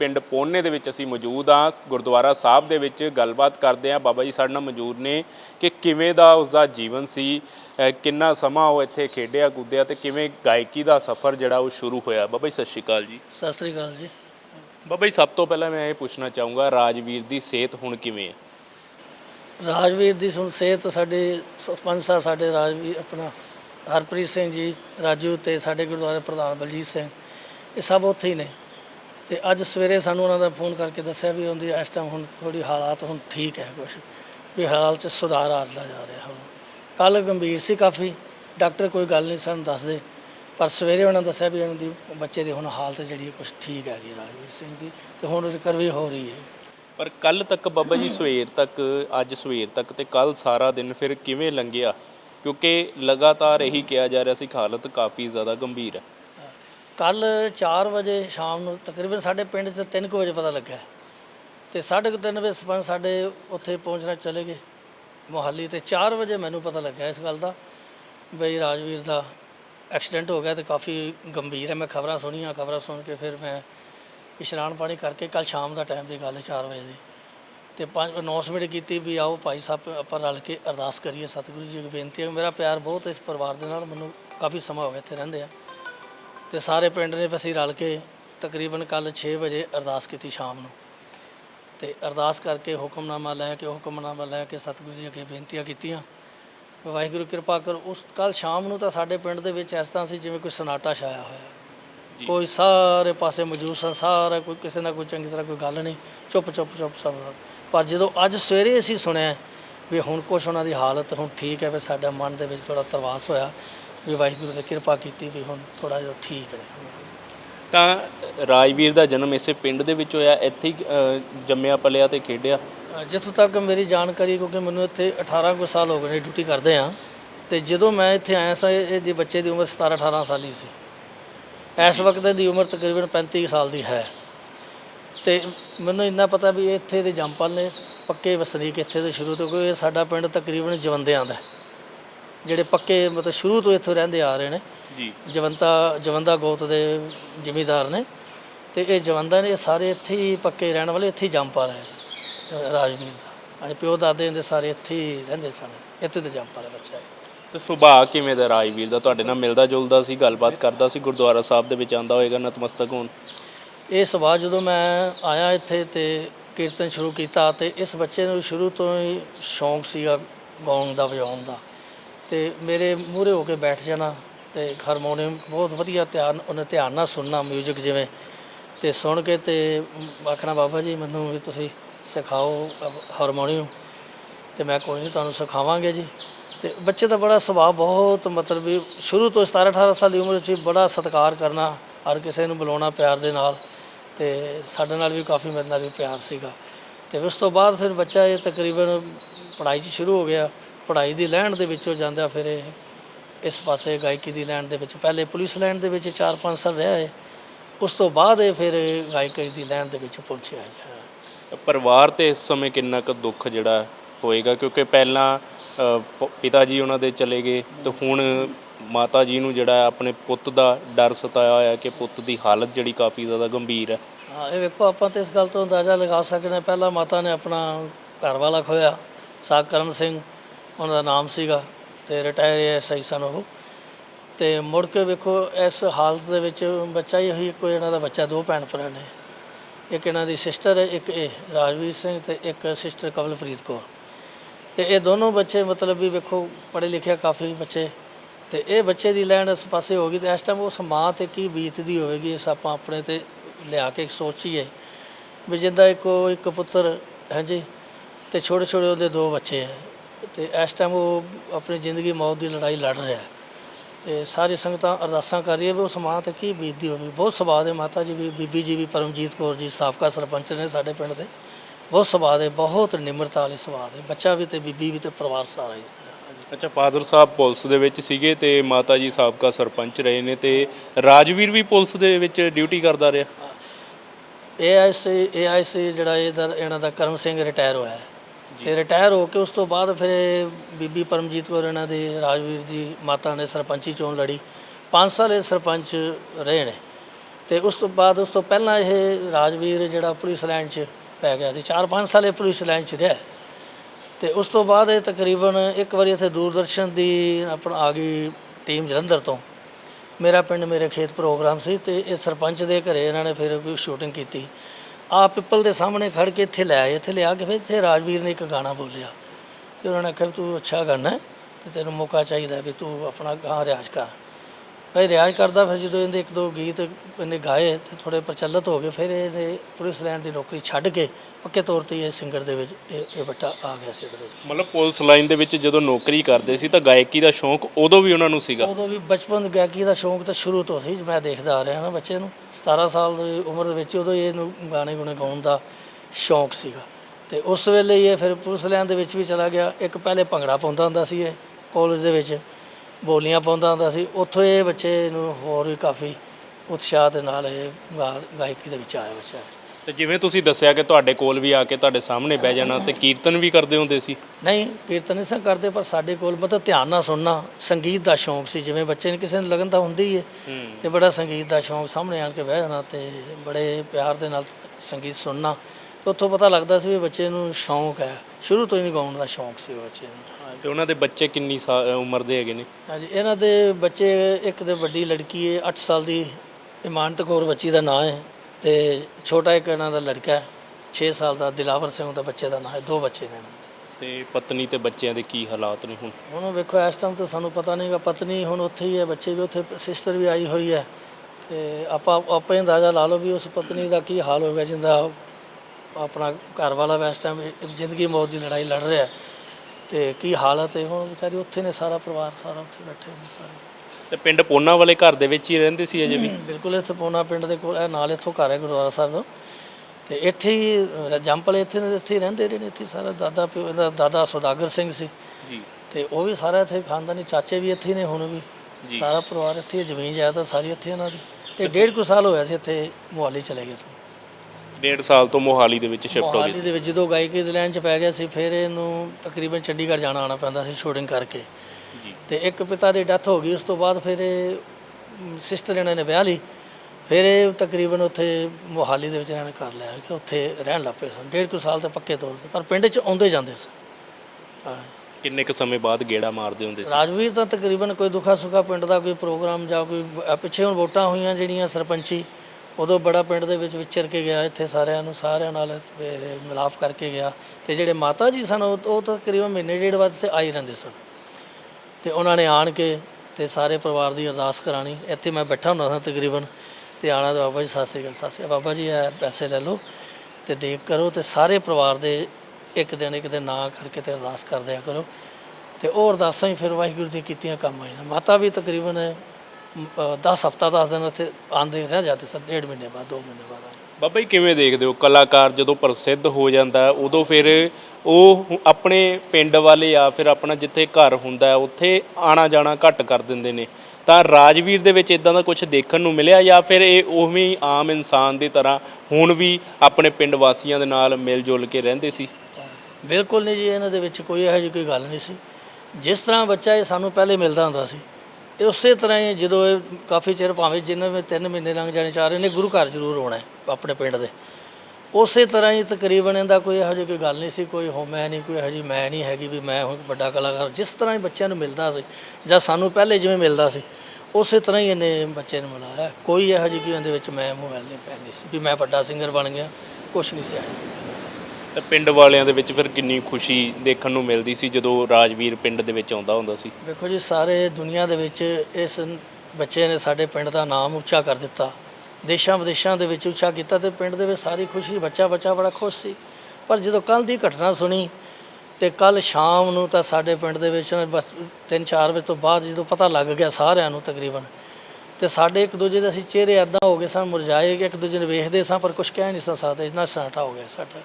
ਪਿੰਡ ਪੋਨੇ ਦੇ ਵਿੱਚ ਅਸੀਂ ਮੌਜੂਦ ਹਾਂ। ਗੁਰਦੁਆਰਾ ਸਾਹਿਬ ਦੇ ਵਿੱਚ ਗੱਲਬਾਤ ਕਰਦੇ ਹਾਂ। ਬਾਬਾ ਜੀ ਸਾਡੇ ਨਾਲ ਮੌਜੂਦ ਨੇ ਕਿ ਕਿਵੇਂ ਦਾ ਉਸ ਦਾ ਜੀਵਨ ਸੀ ਕਿੰਨਾ ਸਮਾਂ ਉਹ ਇੱਥੇ ਖੇਡਿਆ ਕੂਦਿਆ ਤੇ ਕਿਵੇਂ ਗਾਇਕੀ ਦਾ ਸਫ਼ਰ ਜਿਹੜਾ ਉਹ ਸ਼ੁਰੂ ਹੋਇਆ। ਬਾਬਾ ਜੀ ਸਤਿ ਸ਼੍ਰੀ ਅਕਾਲ ਜੀ। ਸਤਿ ਸ੍ਰੀ ਅਕਾਲ ਜੀ। ਬਾਬਾ ਜੀ ਸਭ ਤੋਂ ਪਹਿਲਾਂ ਮੈਂ ਇਹ ਪੁੱਛਣਾ ਚਾਹੂੰਗਾ ਰਾਜਵੀਰ ਦੀ ਸਿਹਤ ਹੁਣ ਕਿਵੇਂ ਹੈ? ਰਾਜਵੀਰ ਦੀ ਸੁਣ ਸਿਹਤ ਸਾਡੇ ਸਰਪੰਚ ਸਾਹਿਬ ਸਾਡੇ ਰਾਜਵੀਰ ਆਪਣਾ ਹਰਪ੍ਰੀਤ ਸਿੰਘ ਜੀ ਰਾਜੂ ਤੇ ਸਾਡੇ ਗੁਰਦੁਆਰੇ ਪ੍ਰਧਾਨ ਬਲਜੀਤ ਸਿੰਘ ਇਹ ਸਭ ਉੱਥੇ ਹੀ ਨੇ। ਤੇ ਅੱਜ ਸਵੇਰੇ ਸਾਨੂੰ ਉਹਨਾਂ ਦਾ ਫੋਨ ਕਰਕੇ ਦੱਸਿਆ ਵੀ ਉਹਦੀ ਇਸ ਟਾਈਮ ਹੁਣ ਥੋੜੀ ਹਾਲਾਤ ਹੁਣ ਠੀਕ ਹੈ ਕੁਛ, ਵੀ ਹਾਲ 'ਚ ਸੁਧਾਰ ਆਉਂਦਾ ਜਾ ਰਿਹਾ ਹੁਣ। ਕੱਲ ਗੰਭੀਰ ਸੀ ਕਾਫੀ, ਡਾਕਟਰ ਕੋਈ ਗੱਲ ਨਹੀਂ ਸਾਨੂੰ ਦੱਸਦੇ, ਪਰ ਸਵੇਰੇ ਉਹਨਾਂ ਦੱਸਿਆ ਵੀ ਉਹਨਾਂ ਦੀ ਬੱਚੇ ਦੀ ਹੁਣ ਹਾਲਤ ਜਿਹੜੀ ਕੁਝ ਠੀਕ ਹੈਗੀ ਰਾਜਵੀਰ ਸਿੰਘ ਦੀ, ਤੇ ਹੁਣ ਰਿਕਵਰੀ ਹੋ ਰਹੀ ਹੈ। ਪਰ ਕੱਲ ਤੱਕ ਬਾਬਾ ਜੀ ਸਵੇਰ ਤੱਕ, ਅੱਜ ਸਵੇਰ ਤੱਕ ਤੇ ਕੱਲ ਸਾਰਾ ਦਿਨ ਫਿਰ ਕਿਵੇਂ ਲੰਘਿਆ? ਕਿਉਂਕਿ ਲਗਾਤਾਰ ਇਹੀ ਕਿਹਾ ਜਾ ਰਿਹਾ ਸੀ ਕਿ ਹਾਲਤ ਕਾਫੀ ਜ਼ਿਆਦਾ ਗੰਭੀਰ ਹੈ। ਕੱਲ 4 ਵਜੇ ਸ਼ਾਮ ਨੂੰ ਤਕਰੀਬਨ ਸਾਡੇ ਪਿੰਡ 'ਚ 3 ਵਜੇ ਪਤਾ ਲੱਗਾ ਤੇ 3:30 ਵਜੇ ਸਰਪੰਚ ਸਾਡੇ ਉੱਥੇ ਪਹੁੰਚਣਾ ਚਲੇ ਗਏ ਮੋਹਾਲੀ ਤੇ 4 ਵਜੇ ਮੈਨੂੰ ਪਤਾ ਲੱਗਾ ਇਸ ਗੱਲ ਦਾ ਬਈ ਰਾਜਵੀਰ ਦਾ ਐਕਸੀਡੈਂਟ ਹੋ ਗਿਆ ਤੇ ਕਾਫੀ ਗੰਭੀਰ ਹੈ। ਮੈਂ ਖਬਰਾਂ ਸੁਣੀਆਂ, ਖਬਰਾਂ ਸੁਣ ਕੇ ਫਿਰ ਮੈਂ ਇਸ਼ਨਾਨ ਪਾਣੀ ਕਰਕੇ ਕੱਲ ਸ਼ਾਮ ਦਾ ਟਾਈਮ ਦੀ ਗੱਲ ਹੈ 4 ਵਜੇ ਦੀ। ਤੇ ਪੰਜ ਅਨਾਉਂਸਮੈਂਟ ਕੀਤੀ ਵੀ ਆਓ ਭਾਈ ਸਾਹਿਬ, ਆਪਾਂ ਰਲ ਕੇ ਅਰਦਾਸ ਕਰੀਏ, ਸਤਿਗੁਰੂ ਜੀ ਅੱਗੇ ਬੇਨਤੀ ਹੈ। ਮੇਰਾ ਪਿਆਰ ਬਹੁਤ ਇਸ ਪਰਿਵਾਰ ਦੇ ਨਾਲ, ਮੈਨੂੰ ਕਾਫੀ ਸਮਾਂ ਹੋ ਗਿਆ ਇੱਥੇ ਰਹਿੰਦੇ ਆ। ਤੇ ਸਾਰੇ ਪਿੰਡ ਨੇ ਅਸੀਂ ਰਲ ਕੇ ਤਕਰੀਬਨ ਕੱਲ 6 ਵਜੇ ਅਰਦਾਸ ਕੀਤੀ ਸ਼ਾਮ ਨੂੰ। ਤੇ ਅਰਦਾਸ ਕਰਕੇ ਹੁਕਮਨਾਮਾ ਲੈ ਕੇ ਹੁਕਮਨਾਮਾ ਲੈ ਕੇ ਸਤਿਗੁਰੂ ਜੀ ਅੱਗੇ ਬੇਨਤੀਆਂ ਕੀਤੀਆਂ। ਵਾਹਿਗੁਰੂ ਕਿਰਪਾ ਕਰ ਉਸ ਕੱਲ ਸ਼ਾਮ ਨੂੰ ਤਾਂ ਸਾਡੇ ਪਿੰਡ ਦੇ ਵਿੱਚ ਇਸ ਤਰ੍ਹਾਂ ਸੀ ਜਿਵੇਂ ਕੋਈ ਸਨਾਟਾ ਛਾਇਆ ਹੋਇਆ। ਕੋਈ ਸਾਰੇ ਪਾਸੇ ਮੌਜੂਦ ਸਨ ਸਾਰਾ ਕੋਈ ਕਿਸੇ ਨਾਲ ਕੋਈ ਚੰਗੀ ਤਰ੍ਹਾਂ ਕੋਈ ਗੱਲ ਨਹੀਂ ਚੁੱਪ ਚੁੱਪ ਚੁੱਪ ਸਭ ਪਰ ਜਦੋਂ ਅੱਜ ਸਵੇਰੇ ਅਸੀਂ ਸੁਣਿਆ ਵੀ ਹੁਣ ਕੁਛ ਉਹਨਾਂ ਦੀ ਹਾਲਤ ਹੁਣ ਠੀਕ ਹੈ ਵੀ ਸਾਡੇ ਮਨ ਦੇ ਵਿੱਚ ਥੋੜਾ ਤਰਵਾਸ ਹੋਇਆ ਵੀ ਵਾਹਿਗੁਰੂ ਨੇ ਕਿਰਪਾ ਕੀਤੀ ਵੀ ਹੁਣ ਥੋੜਾ ਜਿਹਾ ਠੀਕ ਨੇ ਤਾਂ ਰਾਜਵੀਰ ਦਾ ਜਨਮ ਇਸੇ ਪਿੰਡ ਦੇ ਵਿੱਚ ਹੋਇਆ ਇੱਥੇ ਹੀ ਜੰਮਿਆ ਪਲਿਆ ਤੇ ਖੇਡਿਆ। ਜਿੱਥੋਂ ਤੱਕ ਮੇਰੀ ਜਾਣਕਾਰੀ ਕਿਉਂਕਿ ਮੈਨੂੰ ਇੱਥੇ 18 ਕੁ ਸਾਲ ਹੋ ਗਏ ਨੇ ਡਿਊਟੀ ਕਰਦੇ ਆ ਤੇ ਜਦੋਂ ਮੈਂ ਇੱਥੇ ਆਇਆ ਸਾਂ ਇਹ- ਇਹਦੀ ਬੱਚੇ ਦੀ ਉਮਰ 17 18 ਸਾਲ ਹੀ ਸੀ। ਇਸ ਵਕਤ ਦੀ ਉਮਰ ਤਕਰੀਬਨ 35 ਸਾਲ ਦੀ ਹੈ। ਤੇ ਮੈਨੂੰ ਇੰਨਾ ਪਤਾ ਵੀ ਇਹ ਇੱਥੇ ਦੇ ਜੰਪਲ ਨੇ ਪੱਕੇ ਵਸਨੀਕ ਇੱਥੇ ਦੇ ਸ਼ੁਰੂ ਤੋਂ ਕੋਈ ਇਹ ਸਾਡਾ ਪਿੰਡ ਤਕਰੀਬਨ ਜਵੰਦਿਆਂ ਦਾ ਹੈ। ਜਿਹੜੇ ਪੱਕੇ ਮਤਲਬ ਸ਼ੁਰੂ ਤੋਂ ਇੱਥੇ ਰਹਿੰਦੇ ਆ ਰਹੇ ਨੇ। ਜੀ। ਜਵੰਤਾ ਜਵੰਦਾ ਗੋਤ ਦੇ ਜ਼ਿਮੀਦਾਰ ਨੇ। ਤੇ ਇਹ ਜਵੰਦਾ ਨੇ ਇਹ ਸਾਰੇ ਇੱਥੇ ਹੀ ਪੱਕੇ ਰਹਿਣ ਵਾਲੇ ਇੱਥੇ ਹੀ ਜੰਮ ਪਾ ਰਹੇ ਰਾਜਵੀਰ ਦਾ। ਅਜੇ ਪਿਓ ਦਾਦੇ ਦੇ ਸਾਰੇ ਇੱਥੇ ਹੀ ਰਹਿੰਦੇ ਸਨ। ਇੱਥੇ ਤੇ ਜੰਮ ਪਾਲੇ ਬੱਚਾ ਹੈ ਤੇ ਸੁਭਾਅ ਕਿਵੇਂ ਦਾ ਰਾਜਵੀਰ ਦਾ? ਤੁਹਾਡੇ ਨਾਲ ਮਿਲਦਾ ਜੁਲਦਾ ਸੀ ਗੱਲਬਾਤ ਕਰਦਾ ਸੀ ਗੁਰਦੁਆਰਾ ਸਾਹਿਬ ਦੇ ਵਿੱਚ ਆਂਦਾ ਹੋਏਗਾ ਨਤਮਸਤਕ ਹੋਣ। ਇਹ ਸਵਾਲ ਜਦੋਂ ਮੈਂ ਆਇਆ ਇੱਥੇ ਤੇ ਕੀਰਤਨ ਸ਼ੁਰੂ ਕੀਤਾ ਤੇ ਇਸ ਬੱਚੇ ਨੂੰ ਸ਼ੁਰੂ ਤੋਂ ਹੀ ਸ਼ੌਂਕ ਸੀਗਾ ਗਾਉਣ ਦਾ ਵਜਾਉਣ ਦਾ। ਤੇ ਮੇਰੇ ਮੂਹਰੇ ਹੋ ਕੇ ਬੈਠ ਜਾਣਾ ਤੇ ਹਾਰਮੋਨੀਅਮ ਬਹੁਤ ਵਧੀਆ ਧਿਆਨ, ਉਹਨੇ ਧਿਆਨ ਨਾਲ ਸੁਣਨਾ 뮤직 ਜਿਵੇਂ। ਤੇ ਸੁਣ ਕੇ ਤੇ ਆਖਣਾ, ਬਾਬਾ ਜੀ, ਮੈਨੂੰ ਵੀ ਤੁਸੀਂ ਸਿਖਾਓ ਹਾਰਮੋਨੀਅਮ ਤੇ ਮੈਂ ਕੋਈ ਨਹੀਂ ਤੁਹਾਨੂੰ ਸਿਖਾਵਾਂਗੇ ਜੀ। ਤੇ ਬੱਚੇ ਦਾ ਬੜਾ ਸੁਭਾਅ ਬਹੁਤ, ਮਤਲਬ ਵੀ ਸ਼ੁਰੂ ਤੋਂ 17 18 ਸਾਲ ਦੀ ਉਮਰ ਵਿੱਚ ਬੜਾ ਸਤਿਕਾਰ ਕਰਨਾ, ਹਰ ਕਿਸੇ ਨੂੰ ਬੁਲਾਉਣਾ ਪਿਆਰ ਦੇ ਨਾਲ। ਤੇ ਸਾਡੇ ਨਾਲ ਵੀ ਕਾਫੀ ਮੇਰੇ ਨਾਲ ਵੀ ਪਿਆਰ ਸੀਗਾ। ਤੇ ਉਸ ਤੋਂ ਬਾਅਦ ਫਿਰ ਬੱਚਾ ਇਹ ਤਕਰੀਬਨ ਪੜ੍ਹਾਈ 'ਚ ਸ਼ੁਰੂ ਹੋ ਗਿਆ। ਪੜ੍ਹਾਈ ਦੀ ਲਾਈਨ ਦੇ ਵਿੱਚੋਂ ਜਾਂਦਾ ਫਿਰ ਇਹ ਇਸ ਪਾਸੇ ਗਾਇਕੀ ਦੀ ਲਾਈਨ ਦੇ ਵਿੱਚ। ਪਹਿਲੇ ਪੁਲਿਸ ਲਾਈਨ ਦੇ ਵਿੱਚ 4-5 ਸਾਲ ਰਿਹਾ ਹੈ ਉਸ ਤੋਂ ਬਾਅਦ ਇਹ ਫਿਰ ਗਾਇਕੀ ਦੀ ਲਾਈਨ ਦੇ ਵਿੱਚ ਪਹੁੰਚਿਆ ਜੀ। ਪਰਿਵਾਰ ਤੇ ਇਸ ਸਮੇਂ ਕਿੰਨਾ ਕੁ ਦੁੱਖ ਜਿਹੜਾ ਹੋਏਗਾ? ਕਿਉਂਕਿ ਪਹਿਲਾਂ ਪਿਤਾ ਜੀ ਉਹਨਾਂ ਦੇ ਚਲੇ ਗਏ ਤੇ ਹੁਣ ਮਾਤਾ ਜੀ ਨੂੰ ਜਿਹੜਾ ਹੈ ਆਪਣੇ ਪੁੱਤ ਦਾ ਡਰ ਸਤਾਇਆ ਹੋਇਆ ਕਿ ਪੁੱਤ ਦੀ ਹਾਲਤ ਜਿਹੜੀ ਕਾਫੀ ਜ਼ਿਆਦਾ ਗੰਭੀਰ ਹੈ। ਹਾਂ ਇਹ ਵੇਖੋ ਆਪਾਂ ਤੇ ਇਸ ਗੱਲ ਤੋਂ ਅੰਦਾਜ਼ਾ ਲਗਾ ਸਕਦੇ ਹਾਂ। ਪਹਿਲਾਂ ਮਾਤਾ ਨੇ ਆਪਣਾ ਘਰ ਵਾਲਾ ਖੋਇਆ ਸਾਕਰਨ ਸਿੰਘ। ਉਹਨਾਂ ਦਾ ਨਾਮ ਸੀਗਾ ਤੇ ਰਿਟਾਇਰ ਐਸਆਈ ਸਨ ਉਹ। ਤੇ ਮੁੜ ਕੇ ਵੇਖੋ ਇਸ ਹਾਲਤ ਦੇ ਵਿੱਚ ਬੱਚਾ ਹੀ ਹੋਈ ਕੋਈ ਇਹਨਾਂ ਦਾ ਬੱਚਾ, ਦੋ ਭੈਣ ਭਰਾ ਨੇ। ਇੱਕ ਇਹਨਾਂ ਦੀ ਸਿਸਟਰ ਹੈ, ਇੱਕ ਇਹ ਰਾਜਵੀਰ ਸਿੰਘ ਤੇ ਇੱਕ ਸਿਸਟਰ ਕਵਲਪ੍ਰੀਤ ਕੌਰ। ਤੇ ਇਹ ਦੋਨੋਂ ਬੱਚੇ ਮਤਲਬ ਵੀ ਵੇਖੋ ਪੜ੍ਹੇ ਲਿਖਿਆ ਕਾਫੀ ਬੱਚੇ। ਤੇ ਇਹ ਬੱਚੇ ਦੀ ਲੈਣ ਇਸ ਪਾਸੇ ਹੋ ਗਈ ਤੇ ਇਸ ਟਾਈਮ ਉਸ ਮਾਂ ਤੇ ਕੀ ਬੀਤਦੀ ਹੋਵੇਗੀ ਇਸ ਆਪਾਂ ਆਪਣੇ ਤੇ ਲਿਆ ਕੇ ਸੋਚੀਏ। ਵੀ ਜਿੱਦਾਂ ਇੱਕੋ ਇੱਕ ਪੁੱਤਰ ਹੈ ਜੀ ਤੇ ਛੋਟੇ ਛੋਟੇ ਉਹਦੇ ਦੋ ਬੱਚੇ ਹੈ। ਤੇ ਇਸ ਟਾਈਮ ਉਹ ਆਪਣੀ ਜ਼ਿੰਦਗੀ ਮੌਤ ਦੀ ਲੜਾਈ ਲੜ ਰਿਹਾ ਹੈ। ਤੇ ਸਾਰੀ ਸੰਗਤਾਂ ਅਰਦਾਸਾਂ ਕਰ ਰਹੀ ਹੈ ਵੀ ਉਸ ਮਾਂ ਤੇ ਕੀ ਬੀਤਦੀ ਹੋਵੇਗੀ ਬਹੁਤ ਸੁਭਾਅ ਦੇ ਮਾਤਾ ਜੀ ਵੀ ਬੀਬੀ ਜੀ ਵੀ ਪਰਮਜੀਤ ਕੌਰ ਜੀ ਸਾਬਕਾ ਸਰਪੰਚ ਨੇ ਸਾਡੇ ਪਿੰਡ ਦੇ। ਬਹੁਤ ਸੁਭਾਅ ਦੇ ਬਹੁਤ ਨਿਮਰਤਾ ਵਾਲੇ ਸੁਭਾਅ ਦੇ। ਬੱਚਾ ਵੀ ਤੇ ਬੀਬੀ ਵੀ ਤੇ ਪਰਿਵਾਰ ਸਾਰਾ ਹੀ ਅੱਛਾ ਫਾਦਰ ਸਾਹਿਬ ਪੁਲਿਸ ਦੇ ਵਿੱਚ ਸੀਗੇ ਤੇ ਮਾਤਾ ਜੀ ਸਾਬਕਾ ਸਰਪੰਚ ਰਹੇ ਨੇ ਤੇ ਰਾਜਵੀਰ ਵੀ ਪੁਲਿਸ ਦੇ ਵਿੱਚ ਡਿਊਟੀ ਕਰਦਾ ਰਿਹਾ। ਏਆਈਸੀ ਏਆਈਸੀ ਜਿਹੜਾ ਇਹਦਾ ਇਹਨਾਂ ਦਾ ਕਰਮ ਸਿੰਘ ਰਿਟਾਇਰ ਹੋਇਆ ਹੈ। ਤੇ ਰਿਟਾਇਰ ਹੋ ਕੇ ਉਸ ਤੋਂ ਬਾਅਦ ਫਿਰ ਇਹ ਬੀਬੀ ਪਰਮਜੀਤ ਕੌਰ ਇਹਨਾਂ ਦੀ, ਰਾਜਵੀਰ ਦੀ ਮਾਤਾ ਨੇ ਸਰਪੰਚੀ ਚੋਣ ਲੜੀ। 5 ਸਾਲ ਇਹ ਸਰਪੰਚ ਰਹੇ ਨੇ। ਤੇ ਉਸ ਤੋਂ ਬਾਅਦ ਉਸ ਤੋਂ ਪਹਿਲਾਂ ਇਹ ਰਾਜਵੀਰ ਜਿਹੜਾ ਪੁਲਿਸ ਲਾਈਨ 'ਚ ਪੈ ਗਿਆ ਸੀ। 4-5 ਸਾਲ ਇਹ ਪੁਲਿਸ ਲਾਈਨ 'ਚ ਰਿਹਾ। ਤੇ ਉਸ ਤੋਂ ਬਾਅਦ ਇਹ ਤਕਰੀਬਨ ਇੱਕ ਵਾਰੀ ਇੱਥੇ ਦੂਰਦਰਸ਼ਨ ਦੀ ਆਪਣਾ ਆ ਗਈ ਟੀਮ ਜਲੰਧਰ ਤੋਂ। ਮੇਰਾ ਪਿੰਡ ਮੇਰੇ ਖੇਤ ਪ੍ਰੋਗਰਾਮ ਸੀ ਤੇ ਇਹ ਸਰਪੰਚ ਦੇ ਘਰੇ ਇਹਨਾਂ ਨੇ ਫਿਰ ਕੋਈ ਸ਼ੂਟਿੰਗ ਕੀਤੀ। ਆ ਪਿੱਪਲ ਦੇ ਸਾਹਮਣੇ ਖੜ ਕੇ ਇੱਥੇ ਲੈ ਆਏ, ਇੱਥੇ ਲਿਆ ਕੇ ਫਿਰ ਇੱਥੇ ਰਾਜਵੀਰ ਨੇ ਇੱਕ ਗਾਣਾ ਬੋਲਿਆ। ਤੇ ਉਹਨਾਂ ਨੇ ਆਖਿਆ ਵੀ ਤੂੰ ਅੱਛਾ ਗਾਣਾ ਹੈ ਤੇ ਤੈਨੂੰ ਮੌਕਾ ਚਾਹੀਦਾ ਵੀ ਤੂੰ ਆਪਣਾ ਗਾਂ ਰਿਆਜ਼ ਕਰ। ਭਾਈ ਰਿਆਜ਼ ਕਰਦਾ ਫਿਰ ਜਦੋਂ ਇਹਦੇ ਇੱਕ ਦੋ ਗੀਤ ਇਹਨੇ ਗਾਏ ਤੇ ਥੋੜੇ ਪ੍ਰਚਲਿਤ ਹੋ ਗਏ ਫਿਰ ਇਹਨੇ ਪੁਲਿਸ ਲਾਈਨ ਦੀ ਨੌਕਰੀ ਛੱਡ ਕੇ ਪੱਕੇ ਤੌਰ ਤੇ ਇਹ ਸਿੰਗਰ ਦੇ ਵਿੱਚ ਇਹ ਇਹ ਬੱਟਾ ਆ ਗਿਆ ਸੀ ਵਿੱਚ। ਮਤਲਬ ਪੁਲਿਸ ਲਾਈਨ ਦੇ ਵਿੱਚ ਜਦੋਂ ਨੌਕਰੀ ਕਰਦੇ ਸੀ ਤਾਂ ਗਾਇਕੀ ਦਾ ਸ਼ੌਂਕ ਉਦੋਂ ਵੀ ਉਹਨਾਂ ਨੂੰ ਸੀਗਾ? ਉਦੋਂ ਵੀ ਬਚਪਨ ਗਾਇਕੀ ਦਾ ਸ਼ੌਂਕ ਤਾਂ ਸ਼ੁਰੂ ਤੋਂ ਸੀ ਮੈਂ ਦੇਖਦਾ ਆ ਰਿਹਾ ਨਾ ਬੱਚੇ ਨੂੰ। 17 ਸਾਲ ਦੀ ਉਮਰ ਦੇ ਵਿੱਚ ਉਦੋਂ ਇਹਨੂੰ ਗਾਣੇ ਗੁਣੇ ਗਾਉਣ ਦਾ ਸ਼ੌਂਕ ਸੀਗਾ। ਤੇ ਉਸ ਵੇਲੇ ਹੀ ਇਹ ਫਿਰ ਪੁਲਿਸ ਲਾਈਨ ਦੇ ਵਿੱਚ ਵੀ ਚਲਾ ਗਿਆ। ਇੱਕ ਪਹਿਲੇ ਭੰਗੜਾ ਪਾਉਂਦਾ ਹੁੰਦਾ ਸੀ ਇਹ ਕਾਲਜ ਦੇ ਵਿੱਚ। ਬੋਲੀਆਂ ਪਾਉਂਦਾ ਹੁੰਦਾ ਸੀ ਉੱਥੋਂ ਇਹ ਬੱਚੇ ਨੂੰ ਹੋਰ ਵੀ ਕਾਫੀ ਉਤਸ਼ਾਹ ਦੇ ਨਾਲ ਇਹ ਗਾ- ਗਾਇਕੀ ਦੇ ਵਿੱਚ ਆਇਆ ਬੱਚਾ ਤੇ ਜਿਵੇਂ ਤੁਸੀਂ ਦੱਸਿਆ ਕਿ ਤੁਹਾਡੇ ਕੋਲ ਵੀ ਆ ਕੇ ਤੁਹਾਡੇ ਸਾਹਮਣੇ ਬਹਿ ਜਾਣਾ ਤੇ ਕੀਰਤਨ ਵੀ ਕਰਦੇ ਹੁੰਦੇ ਸੀ? ਨਹੀਂ ਕੀਰਤਨ ਨਹੀਂ ਸਾਂ ਕਰਦੇ ਪਰ ਸਾਡੇ ਕੋਲ ਮਤਲਬ ਧਿਆਨ ਨਾਲ ਸੁਣਨਾ ਸੰਗੀਤ ਦਾ ਸ਼ੌਂਕ ਸੀ। ਜਿਵੇਂ ਬੱਚੇ ਨੂੰ ਕਿਸੇ ਨੂੰ ਲਗਨ ਤਾਂ ਹੁੰਦੀ ਹੀ ਹੈ। ਤੇ ਬੜਾ ਸੰਗੀਤ ਦਾ ਸ਼ੌਂਕ ਸਾਹਮਣੇ ਆਣ ਕੇ ਬਹਿ ਜਾਣਾ ਤੇ ਬੜੇ ਪਿਆਰ ਦੇ ਨਾਲ ਸੰਗੀਤ ਸੁਣਨਾ। ਤੇ ਉੱਥੋਂ ਪਤਾ ਲੱਗਦਾ ਸੀ ਵੀ ਬੱਚੇ ਨੂੰ ਸ਼ੌਂਕ ਹੈ। ਸ਼ੁਰੂ ਤੋਂ ਹੀ ਗਾਉਣ ਦਾ ਸ਼ੌਂਕ ਸੀ ਬੱਚੇ ਨੂੰ। ਤੇ ਉਹਨਾਂ ਦੇ ਬੱਚੇ ਕਿੰਨੀ ਸਾ- ਉਮਰ ਦੇ ਹੈਗੇ ਨੇ? ਹਾਂਜੀ ਇਹਨਾਂ ਦੇ ਬੱਚੇ ਇੱਕ ਦੇ ਵੱਡੀ ਲੜਕੀ ਹੈ 8 ਸਾਲ ਦੀ ਇਮਾਨਤ ਕੌਰ ਬੱਚੀ ਦਾ ਨਾਂ ਹੈ ਤੇ ਛੋਟਾ ਇੱਕ ਇਹਨਾਂ ਦਾ ਲੜਕਾ ਹੈ 6 ਸਾਲ ਦਾ ਦਿਲਾਵਰ ਸਿੰਘ ਦਾ ਬੱਚੇ ਦਾ ਨਾਂ ਹੈ ਦੋ ਬੱਚੇ ਨੇ ਇਹਨਾਂ ਦੇ। ਤੇ ਪਤਨੀ ਤੇ ਬੱਚਿਆਂ ਦੇ ਕੀ ਹਾਲਾਤ ਨੇ ਹੁਣ? ਹੁਣ ਵੇਖੋ ਇਸ ਟਾਈਮ ਤਾਂ ਸਾਨੂੰ ਪਤਾ ਨਹੀਂਗਾ ਪਤਨੀ ਹੁਣ ਉੱਥੇ ਹੀ ਹੈ ਬੱਚੇ ਵੀ ਉੱਥੇ ਸਿਸਟਰ ਵੀ ਆਈ ਹੋਈ ਹੈ ਤੇ ਆਪਾਂ ਆਪੇ ਅੰਦਾਜ਼ਾ ਲਾ ਲਓ ਵੀ ਉਸ ਪਤਨੀ ਦਾ ਕੀ ਹਾਲ ਹੋਵੇਗਾ ਜਿੰਦਾ ਆਪਣਾ ਘਰ ਵਾਲਾ ਵੀ ਇਸ ਟਾਈਮ ਜ਼ਿੰਦਗੀ ਮੌਤ ਦੀ ਲੜਾਈ ਲੜ ਰਿਹਾ ਹੈ। ਤੇ ਕੀ ਹਾਲਤ ਹੈ? ਹੁਣ ਵਿਚਾਰੀ ਉੱਥੇ ਨੇ ਸਾਰਾ ਪਰਿਵਾਰ ਸਾਰਾ ਉੱਥੇ ਬੈਠੇ ਨੇ ਸਾਰੇ। ਤੇ ਪਿੰਡ ਪੋਨਾ ਵਾਲੇ ਘਰ ਦੇ ਵਿੱਚ ਹੀ ਰਹਿੰਦੇ ਸੀ ਅਜੇ ਵੀ? ਬਿਲਕੁਲ ਇੱਥੇ ਪੋਨਾ ਪਿੰਡ ਦੇ ਕੋਲ ਇਹ ਨਾਲ ਇੱਥੋਂ ਘਰ ਹੈ ਗੁਰਦੁਆਰਾ ਸਾਹਿਬ ਦਾ। ਤੇ ਇੱਥੇ ਹੀ ਜੰਪਲ ਇੱਥੇ ਨੇ ਇੱਥੇ ਹੀ ਰਹਿੰਦੇ ਰਹੇ ਨੇ ਇੱਥੇ ਹੀ ਸਾਰਾ। ਦਾਦਾ ਪਿਓ ਇਹਦਾ ਦਾਦਾ ਸੁਦਾਗਰ ਸਿੰਘ ਸੀ। ਜੀ। ਤੇ ਉਹ ਵੀ ਸਾਰਾ ਇੱਥੇ ਖਾਨਦਾਨੀ ਚਾਚੇ ਵੀ ਇੱਥੇ ਹੀ ਨੇ ਹੁਣ ਵੀ। ਸਾਰਾ ਪਰਿਵਾਰ ਇੱਥੇ ਹੀ ਹੈ, ਜ਼ਮੀਨ ਜਾਇਦਾਦ ਸਾਰੀ ਇੱਥੇ ਇਹਨਾਂ ਦੀ। ਤੇ ਡੇਢ ਕੁ ਸਾਲ ਹੋਇਆ ਸੀ ਇੱਥੇ ਮੁਹਾਲੀ ਚਲੇ ਗਏ ਸੀ। ਡੇਢ ਸਾਲ ਤੋਂ ਮੋਹਾਲੀ ਦੇ ਵਿੱਚ ਸ਼ਿਫਟ ਹੋ ਗਏ ਮੁਹਾਲੀ ਦੇ ਵਿੱਚ ਜਦੋਂ ਗਾਇਕੀ ਦੀ ਲਾਈਨ 'ਚ ਪੈ ਗਿਆ ਸੀ ਫਿਰ ਇਹਨੂੰ ਤਕਰੀਬਨ ਚੰਡੀਗੜ੍ਹ ਜਾਣਾ ਆਣਾ ਪੈਂਦਾ ਸੀ ਸ਼ੂਟਿੰਗ ਕਰਕੇ। ਜੀ। ਤੇ ਇੱਕ ਪਿਤਾ ਦੀ ਡੈਥ ਹੋ ਗਈ ਉਸ ਤੋਂ ਬਾਅਦ ਫਿਰ ਇਹ ਸਿਸਟਰ ਇਹਨਾਂ ਨੇ ਵਿਆਹ ਲਈ। ਫਿਰ ਇਹ ਤਕਰੀਬਨ ਉੱਥੇ ਮੁਹਾਲੀ ਦੇ ਵਿੱਚ ਨੇ ਕਰ ਲਿਆ ਕਿ ਉੱਥੇ ਰਹਿਣ ਲੱਗ ਪਏ ਸਨ। ਡੇਢ ਕੁ ਸਾਲ ਤੇ ਪੱਕੇ ਤੌਰ ਤੇ ਪਰ ਪਿੰਡ 'ਚ ਆਉਂਦੇ ਜਾਂਦੇ ਸਨ। ਹਾਂ। ਕਿੰਨੇ ਕੁ ਸਮੇਂ ਬਾਅਦ ਗੇੜਾ ਮਾਰਦੇ ਹੁੰਦੇ ਸੀ? ਰਾਜਵੀਰ ਤਾਂ ਤਕਰੀਬਨ ਕੋਈ ਦੁੱਖਾ ਸੁੱਖਾ ਪਿੰਡ ਦਾ ਕੋਈ ਪ੍ਰੋਗਰਾਮ ਜਾਂ ਕੋਈ ਪਿੱਛੇ ਹੁਣ ਵੋਟਾਂ ਹੋਈਆਂ ਜਿਹੜੀਆਂ ਸਰਪੰਚੀ ਉਦੋਂ ਬੜਾ ਪਿੰਡ ਦੇ ਵਿੱਚ ਵਿਚਰ ਕੇ ਗਿਆ, ਇੱਥੇ ਸਾਰਿਆਂ ਨੂੰ, ਸਾਰਿਆਂ ਨਾਲ ਮਿਲਾਪ ਕਰਕੇ ਗਿਆ। ਤੇ ਜਿਹੜੇ ਮਾਤਾ ਜੀ ਸਨ, ਉਹ ਉਹ ਤਾਂ ਤਕਰੀਬਨ ਮਹੀਨੇ ਡੇਢ ਬਾਅਦ ਤੇ ਆਈ ਰਹਿੰਦੇ ਸਨ। ਤੇ ਉਹਨਾਂ ਨੇ ਆਣ ਕੇ ਤੇ ਸਾਰੇ ਪਰਿਵਾਰ ਦੀ ਅਰਦਾਸ ਕਰਾਣੀ। ਇੱਥੇ ਮੈਂ ਬੈਠਾ ਹੁੰਦਾ ਸਾਂ ਤਕਰੀਬਨ, ਤੇ ਆਣਾ ਤੇ ਬਾਬਾ ਜੀ, ਸਤਿ ਸ਼੍ਰੀ ਅਕਾਲ, ਸਤਿ ਸ਼੍ਰੀ ਅਕਾਲ। ਬਾਬਾ ਜੀ, ਇਹ ਪੈਸੇ ਲੈ ਲਓ ਤੇ ਦੇਖ ਕਰੋ ਤੇ ਸਾਰੇ ਪਰਿਵਾਰ ਦੇ ਇੱਕ ਦਿਨ ਇੱਕ ਦਿਨ ਨਾ ਕਰਕੇ ਤੇ ਅਰਦਾਸ ਕਰਦਿਆ ਕਰੋ। ਤੇ ਉਹ ਅਰਦਾਸਾਂ ਹੀ ਫਿਰ ਵਾਹਿਗੁਰੂ ਦੀ ਕੀਤੀਆਂ, ਕੰਮ ਆਈਆਂ ਮਾਤਾ ਵੀ ਤਕਰੀਬਨ 10 ਹਫਤਾ 10 ਦਿਨ ਉੱਥੇ ਆਂਦੇ ਰਹਿ ਜਾਂਦੇ ਸਨ ਡੇਢ ਮਹੀਨੇ ਬਾਅਦ 2 ਮਹੀਨੇ ਬਾਅਦ। ਬਾਬਾ ਜੀ ਕਿਵੇਂ ਦੇਖਦੇ ਹੋ? ਕਲਾਕਾਰ ਜਦੋਂ ਪ੍ਰਸਿੱਧ ਹੋ ਜਾਂਦਾ ਉਦੋਂ ਫਿਰ ਉਹ ਆਪਣੇ ਪਿੰਡ ਵਾਲੇ ਆ ਫਿਰ ਆਪਣਾ ਜਿੱਥੇ ਘਰ ਹੁੰਦਾ ਉੱਥੇ ਆਣਾ ਜਾਣਾ ਘੱਟ ਕਰ ਦਿੰਦੇ ਨੇ। ਤਾਂ ਰਾਜਵੀਰ ਦੇ ਵਿੱਚ ਇਦਾਂ ਦਾ ਕੁਝ ਦੇਖਣ ਨੂੰ ਮਿਲਿਆ ਜਾਂ ਫਿਰ ਇਹ ਉਵੇਂ ਆਮ ਇਨਸਾਨ ਦੀ ਤਰ੍ਹਾਂ ਹੁਣ ਵੀ ਆਪਣੇ ਪਿੰਡ ਵਾਸੀਆਂ ਦੇ ਨਾਲ ਮਿਲ ਜੁਲ ਕੇ ਰਹਿੰਦੇ ਸੀ? ਬਿਲਕੁਲ ਨਹੀਂ ਜੀ ਇਹਨਾਂ ਦੇ ਵਿੱਚ ਕੋਈ ਇਹੋ ਜਿਹੀ ਕੋਈ ਗੱਲ ਨਹੀਂ ਸੀ। ਜਿਸ ਤਰ੍ਹਾਂ ਬੱਚਾ ਇਹ ਸਾਨੂੰ ਪਹਿਲੇ ਮਿਲਦਾ ਹੁੰਦਾ ਸੀ ਇਹ ਉਸੇ ਤਰ੍ਹਾਂ ਹੀ ਜਦੋਂ ਇਹ ਕਾਫੀ ਚਿਰ ਭਾਵੇਂ ਜਿੰਨੇ ਵੀ 3 ਮਹੀਨੇ ਲੰਘ ਜਾਣੇ ਚਾਹ ਰਹੇ ਨੇ ਗੁਰੂ ਘਰ ਜ਼ਰੂਰ ਆਉਣਾ ਹੈ ਆਪਣੇ ਪਿੰਡ ਦੇ। ਉਸੇ ਤਰ੍ਹਾਂ ਹੀ ਤਕਰੀਬਨ ਇਹਦਾ ਕੋਈ ਇਹੋ ਜਿਹੀ ਕੋਈ ਗੱਲ ਨਹੀਂ ਸੀ, ਕੋਈ ਹੋ ਮੈਂ ਨਹੀਂ, ਕੋਈ ਇਹੋ ਜਿਹੀ ਮੈਂ ਨਹੀਂ ਹੈਗੀ ਵੀ ਮੈਂ ਹੁਣ ਵੱਡਾ ਕਲਾਕਾਰ। ਜਿਸ ਤਰ੍ਹਾਂ ਹੀ ਬੱਚਿਆਂ ਨੂੰ ਮਿਲਦਾ ਸੀ ਜਾਂ ਸਾਨੂੰ ਪਹਿਲੇ ਜਿਵੇਂ ਮਿਲਦਾ ਸੀ, ਉਸੇ ਤਰ੍ਹਾਂ ਹੀ ਇਹਨੇ ਬੱਚੇ ਨੂੰ ਮਿਲਾਇਆ। ਕੋਈ ਇਹੋ ਜਿਹੀ ਕੋਈ ਇਹਦੇ ਵਿੱਚ ਮੈਂ ਮੋਬਾਈਲ ਨਹੀਂ ਪੈ ਨਹੀਂ ਸੀ ਵੀ ਮੈਂ ਵੱਡਾ ਸਿੰਗਰ ਬਣ ਗਿਆ, ਕੁਛ ਨਹੀਂ ਸੀ ਤੇ ਪਿੰਡ ਵਾਲਿਆਂ ਦੇ ਵਿੱਚ ਫਿਰ ਕਿੰਨੀ ਖੁਸ਼ੀ ਦੇਖਣ ਨੂੰ ਮਿਲਦੀ ਸੀ ਜਦੋਂ ਰਾਜਵੀਰ ਪਿੰਡ ਦੇ ਵਿੱਚ ਆਉਂਦਾ ਹੁੰਦਾ ਸੀ? ਵੇਖੋ ਜੀ, ਸਾਰੇ ਦੁਨੀਆ ਦੇ ਵਿੱਚ ਇਸ ਬੱਚੇ ਨੇ ਸਾਡੇ ਪਿੰਡ ਦਾ ਨਾਮ ਉੱਚਾ ਕਰ ਦਿੱਤਾ। ਦੇਸ਼ਾਂ ਵਿਦੇਸ਼ਾਂ ਦੇ ਵਿੱਚ ਉੱਚਾ ਕੀਤਾ ਤੇ ਪਿੰਡ ਦੇ ਵਿੱਚ ਸਾਰੀ ਖੁਸ਼ੀ, ਬੱਚਾ ਬੱਚਾ ਬੜਾ ਖੁਸ਼ ਸੀ। ਪਰ ਜਦੋਂ ਕੱਲ ਦੀ ਘਟਨਾ ਸੁਣੀ ਤੇ ਕੱਲ ਸ਼ਾਮ ਨੂੰ ਤਾਂ ਸਾਡੇ ਪਿੰਡ ਦੇ ਵਿੱਚ ਬਸ 3-4 ਵਜੇ ਤੋਂ ਬਾਅਦ ਜਦੋਂ ਪਤਾ ਲੱਗ ਗਿਆ ਸਾਰਿਆਂ ਨੂੰ ਤਕਰੀਬਨ, ਤੇ ਸਾਡੇ ਇੱਕ ਦੂਜੇ ਦੇ ਅਸੀਂ ਚਿਹਰੇ ਐਦਾਂ ਹੋ ਗਏ ਸਨ ਮੁਰਝਾਏ ਕਿ ਇੱਕ ਦੂਜੇ ਨੂੰ ਵੇਖਦੇ ਸਾਂ, ਪਰ ਕੁਝ ਕਹਿ ਨਹੀਂ ਸਾਂ ਸਕਦੇ, ਇੰਨਾ ਸਨਾਟਾ ਹੋ ਗਿਆ ਸਾਡਾ।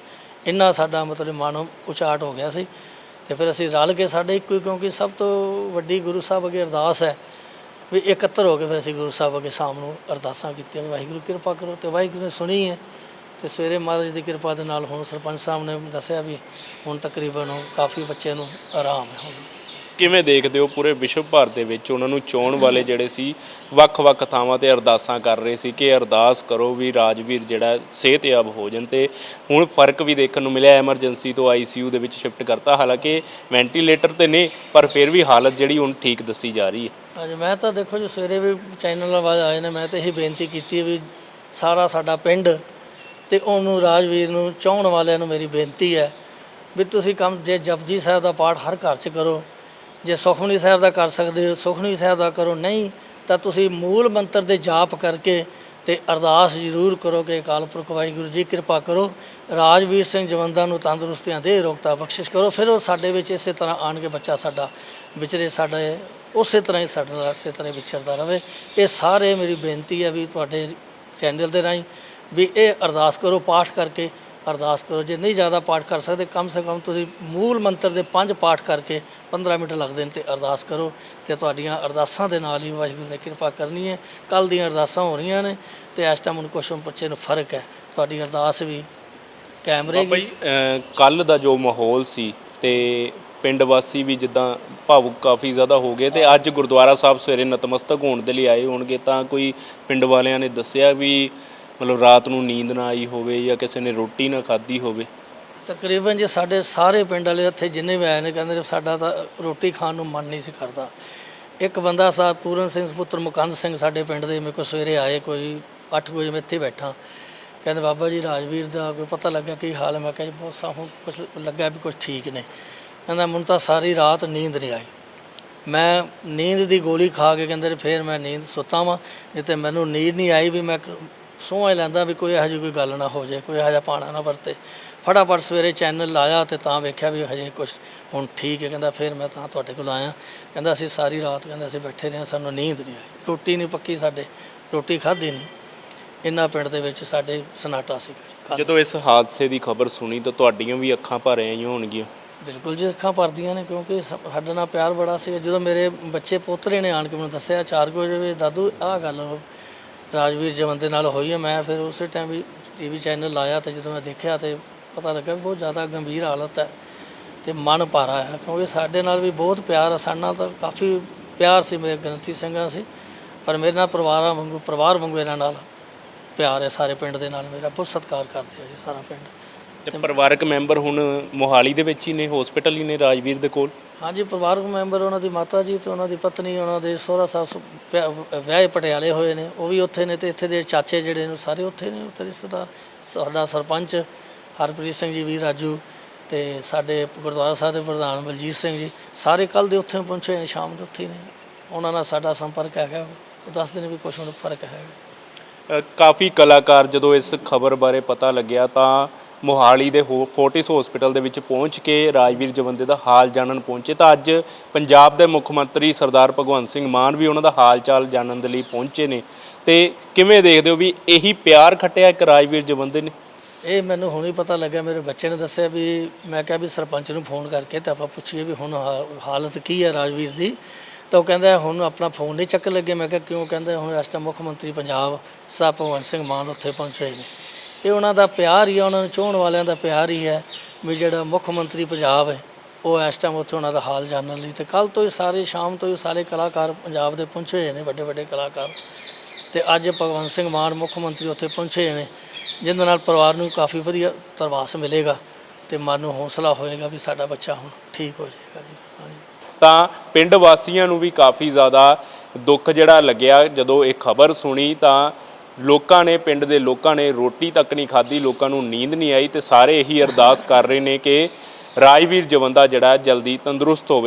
ਇੰਨਾ ਸਾਡਾ ਮਤਲਬ ਮਨ ਉਚਾਟ ਹੋ ਗਿਆ ਸੀ ਤੇ ਫਿਰ ਅਸੀਂ ਰਲ ਕੇ ਸਾਡੇ ਇੱਕੋ ਹੀ, ਕਿਉਂਕਿ ਸਭ ਤੋਂ ਵੱਡੀ ਗੁਰੂ ਸਾਹਿਬ ਅੱਗੇ ਅਰਦਾਸ ਹੈ ਵੀ ਇਕੱਤਰ ਹੋ ਕੇ ਫਿਰ ਅਸੀਂ ਗੁਰੂ ਸਾਹਿਬ ਅੱਗੇ ਸ਼ਾਮ ਨੂੰ ਅਰਦਾਸਾਂ ਕੀਤੀਆਂ ਵੀ ਵਾਹਿਗੁਰੂ ਕਿਰਪਾ ਕਰੋ ਤੇ ਵਾਹਿਗੁਰੂ ਨੇ ਸੁਣੀ ਹੈ ਤੇ ਸਵੇਰੇ ਮਹਾਰਾਜ ਦੀ ਕਿਰਪਾ ਦੇ ਨਾਲ ਹੁਣ ਸਰਪੰਚ ਸਾਹਿਬ ਨੇ ਦੱਸਿਆ ਵੀ ਹੁਣ ਤਕਰੀਬਨ ਕਾਫੀ ਬੱਚੇ ਨੂੰ ਆਰਾਮ ਹੈ। ਹੁਣ ਕਿਵੇਂ ਦੇਖਦੇ ਹੋ ਪੂਰੇ ਵਿਸ਼ਵ ਭਰ ਦੇ ਵਿੱਚ ਉਹਨਾਂ ਨੂੰ ਚੋਣ ਵਾਲੇ ਜਿਹੜੇ ਸੀ, ਵੱਖ-ਵੱਖ ਥਾਵਾਂ ਤੇ ਅਰਦਾਸਾਂ ਕਰ ਰਹੇ ਸੀ ਕਿ ਅਰਦਾਸ ਕਰੋ ਵੀ ਰਾਜਵੀਰ ਜਿਹੜਾ ਸਿਹਤਯਾਬ ਹੋ ਜਾਣ ਤੇ ਹੁਣ ਫ਼ਰਕ ਵੀ ਦੇਖਣ ਨੂੰ ਮਿਲਿਆ, ਐਮਰਜੈਂਸੀ ਤੋਂ ਆਈਸੀਯੂ ਦੇ ਵਿੱਚ ਸ਼ਿਫਟ ਕਰਤਾ। ਹਾਲਾਂਕਿ ਵੈਂਟੀਲੇਟਰ ਤੇ ਨੇ, ਪਰ ਫਿਰ ਵੀ ਹਾਲਤ ਜਿਹੜੀ ਹੁਣ ਠੀਕ ਦੱਸੀ ਜਾ ਰਹੀ ਹੈ। ਅੱਜ ਮੈਂ ਤਾਂ ਦੇਖੋ ਜੀ, ਸਵੇਰੇ ਵੀ ਚੈਨਲ ਵਾਲੇ ਆਏ ਨੇ, ਮੈਂ ਤਾਂ ਇਹ ਬੇਨਤੀ ਕੀਤੀ ਵੀ ਸਾਰਾ ਸਾਡਾ ਪਿੰਡ ਤੇ ਉਹਨੂੰ ਰਾਜਵੀਰ ਨੂੰ ਚਾਹਣ ਵਾਲਿਆਂ ਨੂੰ ਮੇਰੀ ਬੇਨਤੀ ਹੈ ਵੀ ਤੁਸੀਂ ਕੰਮ, ਜੇ ਜਪਜੀ ਸਾਹਿਬ ਦਾ ਪਾਠ ਹਰ ਘਰ 'ਚ ਕਰੋ ਜੇ ਸੁਖਮਨੀ ਸਾਹਿਬ ਦਾ ਕਰ ਸਕਦੇ ਹੋ, ਸੁਖਮਨੀ ਸਾਹਿਬ ਦਾ ਕਰੋ, ਨਹੀਂ ਤਾਂ ਤੁਸੀਂ ਮੂਲ ਮੰਤਰ ਦੇ ਜਾਪ ਕਰਕੇ ਤੇ ਅਰਦਾਸ ਜ਼ਰੂਰ ਕਰੋ ਕਿ ਅਕਾਲ ਪੁਰਖ ਵਾਹਿਗੁਰੂ ਜੀ ਕਿਰਪਾ ਕਰੋ, ਰਾਜਵੀਰ ਸਿੰਘ ਜਵੰਦਾ ਨੂੰ ਤੰਦਰੁਸਤੀਆਂ ਦੇ ਰੋਗਤਾ ਬਖਸ਼ਿਸ਼ ਕਰੋ, ਫਿਰ ਉਹ ਸਾਡੇ ਵਿੱਚ ਇਸੇ ਤਰ੍ਹਾਂ ਆਣ ਕੇ ਬੱਚਾ ਸਾਡਾ ਵਿਚਰੇ ਸਾਡੇ, ਉਸੇ ਤਰ੍ਹਾਂ ਹੀ ਸਾਡੇ ਨਾਲ ਇਸੇ ਤਰ੍ਹਾਂ ਹੀ ਵਿਚਰਦਾ ਰਹੇ ਇਹ ਸਾਰੇ ਮੇਰੀ ਬੇਨਤੀ ਹੈ ਵੀ ਤੁਹਾਡੇ ਚੈਨਲ ਦੇ ਰਾਹੀਂ ਵੀ ਇਹ ਅਰਦਾਸ ਕਰੋ, ਪਾਠ ਕਰਕੇ ਅਰਦਾਸ ਕਰੋ। ਜੇ ਨਹੀਂ ਜ਼ਿਆਦਾ ਪਾਠ ਕਰ ਸਕਦੇ ਕਮ ਸੇ ਕਮ ਤੁਸੀਂ ਮੂਲ ਮੰਤਰ ਦੇ ਪੰਜ ਪਾਠ ਕਰਕੇ 15 ਮਿੰਟ ਲੱਗਦੇ ਨੇ ਤੇ ਅਰਦਾਸ ਕਰੋ ਤੇ ਤੁਹਾਡੀਆਂ ਅਰਦਾਸਾਂ ਦੇ ਨਾਲ ਹੀ ਵਾਹਿਗੁਰੂ ਨੇ ਕਿਰਪਾ ਕਰਨੀ ਹੈ। ਕੱਲ ਦੀਆਂ ਅਰਦਾਸਾਂ ਹੋ ਰਹੀਆਂ ਨੇ ਤੇ ਇਸ ਟਾਈਮ ਹੁਣ ਕੁਛ ਬੱਚੇ ਨੂੰ ਫ਼ਰਕ ਹੈ। ਤੁਹਾਡੀ ਅਰਦਾਸ ਵੀ ਕੈਮਰੇ ਬਾਬਾ ਜੀ ਕੱਲ ਦਾ ਜੋ ਮਾਹੌਲ ਸੀ ਤੇ ਪਿੰਡ ਵਾਸੀ ਵੀ ਜਿੱਦਾਂ ਭਾਵੁਕ ਕਾਫੀ ਜ਼ਿਆਦਾ ਹੋ ਗਏ ਤੇ ਅੱਜ ਗੁਰਦੁਆਰਾ ਸਾਹਿਬ ਸਵੇਰੇ ਨਤਮਸਤਕ ਹੋਣ ਦੇ ਲਈ ਆਏ ਹੋਣਗੇ ਤਾਂ ਕੋਈ ਪਿੰਡ ਵਾਲਿਆਂ ਨੇ ਦੱਸਿਆ ਵੀ ਮਤਲਬ ਰਾਤ ਨੂੰ ਨੀਂਦ ਨਾ ਆਈ ਹੋਵੇ ਜਾਂ ਕਿਸੇ ਨੇ ਰੋਟੀ ਨਾ ਖਾਧੀ ਹੋਵੇ। ਤਕਰੀਬਨ ਜੇ ਸਾਡੇ ਸਾਰੇ ਪਿੰਡ ਵਾਲੇ ਇੱਥੇ ਜਿੰਨੇ ਵੀ ਆਏ ਨੇ, ਕਹਿੰਦੇ ਨੇ ਸਾਡਾ ਤਾਂ ਰੋਟੀ ਖਾਣ ਨੂੰ ਮਨ ਨਹੀਂ ਸੀ ਕਰਦਾ। ਇੱਕ ਬੰਦਾ ਸਾਹਿਬ ਪੂਰਨ ਸਿੰਘ, ਪੁੱਤਰ ਮੁਕੰਦ ਸਿੰਘ ਸਾਡੇ ਪਿੰਡ ਦੇ, ਮੇਰੇ ਕੋਲ ਸਵੇਰੇ ਆਏ, ਕੋਈ 8 ਵਜੇ ਮੈਂ ਇੱਥੇ ਬੈਠਾ। ਕਹਿੰਦੇ, ਬਾਬਾ ਜੀ, ਰਾਜਵੀਰ ਦਾ ਕੋਈ ਪਤਾ ਲੱਗਾ ਕੀ ਹਾਲ ਹੈ? ਮੈਂ ਕਿਹਾ, ਜੀ, ਬਹੁਤ ਸਾ ਹੁਣ ਕੁਝ ਲੱਗਾ ਵੀ ਕੁਝ ਠੀਕ ਨੇ। ਕਹਿੰਦਾ, ਮੈਨੂੰ ਤਾਂ ਸਾਰੀ ਰਾਤ ਨੀਂਦ ਨਹੀਂ ਆਈ। ਮੈਂ ਨੀਂਦ ਦੀ ਗੋਲੀ ਖਾ ਕੇ ਕਹਿੰਦੇ ਫਿਰ ਮੈਂ ਨੀਂਦ ਸੁੱਤਾ ਵਾਂ। ਨਹੀਂ ਤੇ ਮੈਨੂੰ ਨੀਂਦ ਨਹੀਂ ਆਈ ਵੀ ਮੈਂ ਸੋਹ ਲੈਂਦਾ ਵੀ ਕੋਈ ਇਹੋ ਜਿਹੀ ਕੋਈ ਗੱਲ ਨਾ ਹੋ ਜਾਏ ਕੋਈ ਇਹੋ ਜਿਹਾ ਪਾਣਾ ਨਾ ਵਰਤੇ। ਫਟਾਫਟ ਸਵੇਰੇ ਚੈਨਲ ਲਾਇਆ ਤੇ ਤਾਂ ਵੇਖਿਆ ਵੀ ਹਜੇ ਕੁਝ ਹੁਣ ਠੀਕ ਹੈ। ਕਹਿੰਦਾ ਫਿਰ ਮੈਂ ਤਾਂ ਤੁਹਾਡੇ ਕੋਲ ਆਇਆ। ਕਹਿੰਦਾ ਅਸੀਂ ਸਾਰੀ ਰਾਤ ਕਹਿੰਦਾ ਅਸੀਂ ਬੈਠੇ ਰਹੇ ਸਾਨੂੰ ਨੀਂਦ ਨਹੀਂ ਆਈ। ਰੋਟੀ ਨਹੀਂ ਪੱਕੀ ਸਾਡੇ ਰੋਟੀ ਖਾਧੀ ਨਹੀਂ। ਇੰਨਾ ਪਿੰਡ ਦੇ ਵਿੱਚ ਸਾਡੇ ਸਨਾਟਾ ਜੀ ਜਦੋਂ ਇਸ ਹਾਦਸੇ ਦੀ ਖਬਰ ਸੁਣੀ ਤਾਂ ਤੁਹਾਡੀਆਂ ਵੀ ਅੱਖਾਂ ਭਰ ਆਈਆਂ ਹੋਣਗੀਆਂ। ਬਿਲਕੁਲ ਜੀ ਅੱਖਾਂ ਭਰਦੀਆਂ ਨੇ ਕਿਉਂਕਿ ਸ- ਸਾਡੇ ਨਾਲ ਪਿਆਰ ਬੜਾ ਸੀ ਜਦੋਂ ਮੇਰੇ ਬੱਚੇ ਪੋਤਰੇ ਨੇ ਆਣ ਕੇ ਮੈਨੂੰ ਦੱਸਿਆ 4 ਵਜੇ ਵੀ ਦਾਦੂ ਆਹ ਗੱਲ ਰਾਜਵੀਰ ਜਵੰਦੇ ਦੇ ਨਾਲ ਹੋਈ ਹੈ। ਮੈਂ ਫਿਰ ਉਸੇ ਟਾਈਮ ਵੀ ਟੀਵੀ ਚੈਨਲ ਲਾਇਆ ਤੇ ਜਦੋਂ ਮੈਂ ਦੇਖਿਆ ਤੇ ਪਤਾ ਲੱਗਾ ਬਹੁਤ ਜ਼ਿਆਦਾ ਗੰਭੀਰ ਹਾਲਤ ਹੈ ਤੇ ਮਨ ਭਾਰਾ ਹੈ ਕਿਉਂਕਿ ਸਾਡੇ ਨਾਲ ਵੀ ਬਹੁਤ ਪਿਆਰ ਹੈ ਸਾਡੇ ਨਾਲ ਤਾਂ ਕਾਫੀ ਪਿਆਰ ਸੀ ਮੇਰੇ ਗ੍ਰੰਥੀ ਸਿੰਘਾਂ ਸੀ, ਪਰ ਮੇਰੇ ਨਾਲ ਪਰਿਵਾਰਾਂ ਵਾਂਗੂ, ਪਰਿਵਾਰ ਵਾਂਗੂ ਇਹਨਾਂ ਨਾਲ ਪਿਆਰ ਹੈ ਸਾਰੇ ਪਿੰਡ ਦੇ ਨਾਲ ਮੇਰਾ। ਬਹੁਤ ਸਤਿਕਾਰ ਕਰਦੇ ਆ ਜੀ ਸਾਰਾ ਪਿੰਡ। ਤੇ ਪਰਿਵਾਰਕ ਮੈਂਬਰ ਹੁਣ ਮੋਹਾਲੀ ਦੇ ਵਿੱਚ ਹੀ ਨੇ ਹਸਪੀਟਲ ਹੀ ਨੇ ਰਾਜਵੀਰ ਦੇ ਕੋਲ? ਹਾਂਜੀ, ਪਰਿਵਾਰਕ ਮੈਂਬਰ ਉਹਨਾਂ ਦੀ ਮਾਤਾ ਜੀ ਤੇ ਉਹਨਾਂ ਦੀ ਪਤਨੀ, ਉਹਨਾਂ ਦੇ ਸਹੁਰਾ ਸਾਹਿਬ ਵਿਆਹ- ਵਿਆਹੇ ਪਟਿਆਲੇ ਹੋਏ ਨੇ। ਉਹ ਵੀ ਉੱਥੇ ਨੇ ਤੇ ਇੱਥੇ ਦੇ ਚਾਚੇ ਜਿਹੜੇ ਨੇ ਸਾਰੇ ਉੱਥੇ ਨੇ, ਉੱਥੇ ਰਿਸ਼ਤੇਦਾਰ। ਸਾਡਾ ਸਰਪੰਚ ਹਰਪ੍ਰੀਤ ਸਿੰਘ ਜੀ ਵੀ ਰਾਜੂ ਤੇ ਸਾਡੇ ਗੁਰਦੁਆਰਾ ਸਾਹਿਬ ਦੇ ਪ੍ਰਧਾਨ ਬਲਜੀਤ ਸਿੰਘ ਜੀ, ਸਾਰੇ ਕੱਲ ਦੇ ਉੱਥੇ ਪਹੁੰਚੇ ਨੇ, ਸ਼ਾਮ ਦੇ ਉੱਥੇ ਨੇ। ਉਹਨਾਂ ਨਾਲ ਸਾਡਾ ਸੰਪਰਕ ਹੈਗਾ, ਉਹ ਦੱਸਦੇ ਨੇ ਵੀ ਕੁਝ ਹੁਣ ਫ਼ਰਕ ਹੈਗਾ। ਕਾਫੀ ਕਲਾਕਾਰ ਜਦੋਂ ਇਸ ਖਬਰ ਬਾਰੇ ਪਤਾ ਲੱਗਿਆ ਤਾਂ ਮੋਹਾਲੀ ਦੇ ਹੋ- ਫੋਰਟਿਸ ਹਸਪੀਟਲ ਦੇ ਵਿੱਚ ਪਹੁੰਚ ਕੇ ਰਾਜਵੀਰ ਜਵੰਦੇ ਦਾ ਹਾਲ ਜਾਣਨ ਪਹੁੰਚੇ ਤਾਂ ਅੱਜ ਪੰਜਾਬ ਦੇ ਮੁੱਖ ਮੰਤਰੀ ਸਰਦਾਰ ਭਗਵੰਤ ਸਿੰਘ ਮਾਨ ਵੀ ਉਹਨਾਂ ਦਾ ਹਾਲ ਚਾਲ ਜਾਣਨ ਦੇ ਲਈ ਪਹੁੰਚੇ ਨੇ। ਤੇ ਕਿਵੇਂ ਦੇਖਦੇ ਹੋ ਵੀ ਇਹੀ ਪਿਆਰ ਖੱਟਿਆ ਇੱਕ ਰਾਜਵੀਰ ਜਵੰਦੇ ਨੇ? ਇਹ ਮੈਨੂੰ ਹੁਣ ਹੀ ਪਤਾ ਲੱਗਿਆ, ਮੇਰੇ ਬੱਚੇ ਨੇ ਦੱਸਿਆ ਵੀ ਮੈਂ ਕਿਹਾ ਵੀ ਸਰਪੰਚ ਨੂੰ ਫੋਨ ਕਰਕੇ ਤੇ ਆਪਾਂ ਪੁੱਛੀਏ ਵੀ ਹੁਣ ਹਾ- ਹਾਲਤ ਕੀ ਹੈ ਰਾਜਵੀਰ ਦੀ। ਤਾਂ ਉਹ ਕਹਿੰਦਾ ਹੁਣ ਆਪਣਾ ਫੋਨ ਨਹੀਂ ਚੱਕ ਲੱਗੇ। ਮੈਂ ਕਿਹਾ ਕਿਉਂ? ਕਹਿੰਦਾ ਹੁਣ ਇਸ ਟਾਈਮ ਮੁੱਖ ਮੰਤਰੀ ਪੰਜਾਬ ਸਾਹਿਬ ਭਗਵੰਤ ਸਿੰਘ ਮਾਨ ਉੱਥੇ ਪਹੁੰਚੇ ਨੇ। ਇਹ ਉਹਨਾਂ ਦਾ ਪਿਆਰ ਹੀ ਹੈ ਉਹਨਾਂ ਨੂੰ ਚਾਹਣ ਵਾਲਿਆਂ ਦਾ ਪਿਆਰ ਹੀ ਹੈ ਵੀ ਜਿਹੜਾ ਮੁੱਖ ਮੰਤਰੀ ਪੰਜਾਬ ਹੈ, ਉਹ ਇਸ ਟਾਈਮ ਉੱਥੇ ਉਹਨਾਂ ਦਾ ਹਾਲ ਜਾਣਨ ਲਈ ਤੇ ਕੱਲ ਤੋਂ ਹੀ ਸਾਰੇ, ਸ਼ਾਮ ਤੋਂ ਹੀ ਸਾਰੇ ਕਲਾਕਾਰ ਪੰਜਾਬ ਦੇ ਪਹੁੰਚੇ ਹੋਏ ਨੇ, ਵੱਡੇ ਵੱਡੇ ਕਲਾਕਾਰ। ਤੇ ਅੱਜ ਭਗਵੰਤ ਸਿੰਘ ਮਾਨ ਮੁੱਖ ਮੰਤਰੀ ਉੱਥੇ ਪਹੁੰਚੇ ਨੇ ਜਿਹਦੇ ਨਾਲ ਪਰਿਵਾਰ ਨੂੰ ਕਾਫੀ ਵਧੀਆ ਤਰਵਾਸ ਮਿਲੇਗਾ ਤੇ ਮਨ ਨੂੰ ਹੌਸਲਾ ਹੋਏਗਾ ਵੀ ਸਾਡਾ ਬੱਚਾ ਹੁਣ ਠੀਕ ਹੋ ਜਾਏਗਾ ਜੀ। ਤਾਂ ਪਿੰਡ ਵਾਸੀਆਂ ਨੂੰ ਵੀ ਕਾਫੀ ਜ਼ਿਆਦਾ ਦੁੱਖ ਜਿਹੜਾ ਲੱਗਿਆ, ਜਦੋਂ ਇਹ ਖਬਰ ਸੁਣੀ ਤਾਂ ਲੋਕਾਂ ਨੇ, ਪਿੰਡ ਦੇ ਲੋਕਾਂ ਨੇ ਰੋਟੀ ਤੱਕ ਨਹੀਂ ਖਾਧੀ, ਲੋਕਾਂ ਨੂੰ ਨੀਂਦ ਨਹੀਂ ਆਈ ਤੇ ਸਾਰੇ ਇਹੀ ਅਰਦਾਸ ਕਰ ਰਹੇ ਨੇ ਕਿ ਰਾਜਵੀਰ ਜਵੰਦਾ ਜਿਹੜਾ ਜਲਦੀ ਤੰਦਰੁਸਤ ਹੋਵੇ।